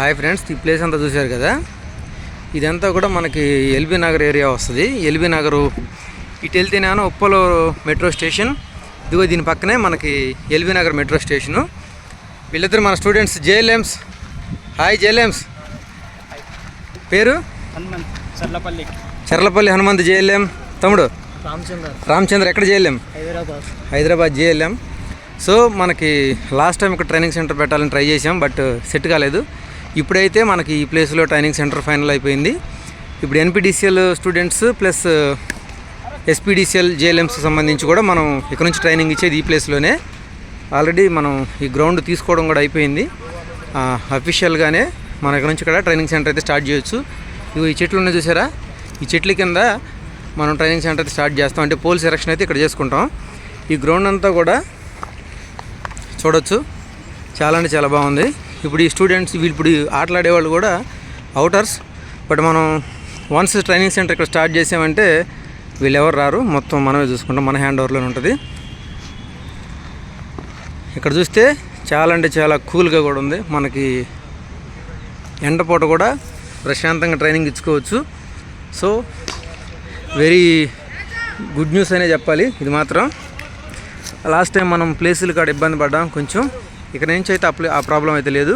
Hi friends ఈ place అంతా చూశారు కదా? ఇదంతా కూడా మనకి ఎల్బీ నగర్ ఏరియా వస్తుంది. ఎల్బీ నగరు ఇటు వెళ్తేనేమో ఉప్పలో మెట్రో స్టేషన్. ఇదిగో దీని పక్కనే మనకి ఎల్బీ నగర్ మెట్రో స్టేషను. వీళ్ళిద్దరు మన స్టూడెంట్స్ జేఎల్ఎమ్స్ హాయ్ జేఎల్ఎమ్స్ పేరు? హనుమంత్ చర్లపల్లి. చర్లపల్లి హనుమంత్ జేఎల్ఎం. తమ్ముడు? రామచంద్ర. రామచంద్ర ఎక్కడ JLM? Hyderabad. Hyderabad JLM. So మనకి లాస్ట్ టైం ఇక్కడ ట్రైనింగ్ సెంటర్ పెట్టాలని ట్రై చేసాం బట్ సెట్ కాలేదు. ఇప్పుడైతే మనకి ఈ ప్లేస్లో ట్రైనింగ్ సెంటర్ ఫైనల్ అయిపోయింది. ఇప్పుడు NPDCL students plus SPDCL JLMs సంబంధించి కూడా మనం ఇక్కడ నుంచి ట్రైనింగ్ ఇచ్చేది ఈ ప్లేస్లోనే. ఆల్రెడీ మనం ఈ గ్రౌండ్ తీసుకోవడం కూడా అయిపోయింది. అఫీషియల్గానే మన ఇక్కడ నుంచి ఇక్కడ ట్రైనింగ్ సెంటర్ అయితే స్టార్ట్ చేయొచ్చు. ఇవి ఈ చెట్లు ఉన్నాయి చూసారా? ఈ చెట్ల కింద మనం ట్రైనింగ్ సెంటర్ అయితే స్టార్ట్ చేస్తాం. అంటే పోల్ సెలక్షన్ అయితే ఇక్కడ చేసుకుంటాం. ఈ గ్రౌండ్ అంతా కూడా చూడొచ్చు. చాలా అంటే చాలా బాగుంది. ఇప్పుడు ఈ స్టూడెంట్స్ వీళ్ళు ఇప్పుడు ఆటలాడే వాళ్ళు కూడా అవుటర్స్. బట్ మనం వన్స్ ట్రైనింగ్ సెంటర్ ఇక్కడ స్టార్ట్ చేసామంటే వీళ్ళు ఎవరు రారు. మొత్తం మనమే చూసుకుంటాం. మన హ్యాండ్ ఓవర్లోనే ఉంటుంది. ఇక్కడ చూస్తే చాలా అంటే చాలా కూల్గా కూడా ఉంది. మనకి ఎండపూట కూడా ప్రశాంతంగా ట్రైనింగ్ ఇచ్చుకోవచ్చు. సో వెరీ గుడ్ న్యూస్ అనే చెప్పాలి. ఇది మాత్రం. లాస్ట్ టైం మనం ప్లేసులు కాడ ఇబ్బంది పడ్డాం కొంచెం. ఇక నుంచి అయితే ఆ ఆ ప్రాబ్లం అయితే లేదు.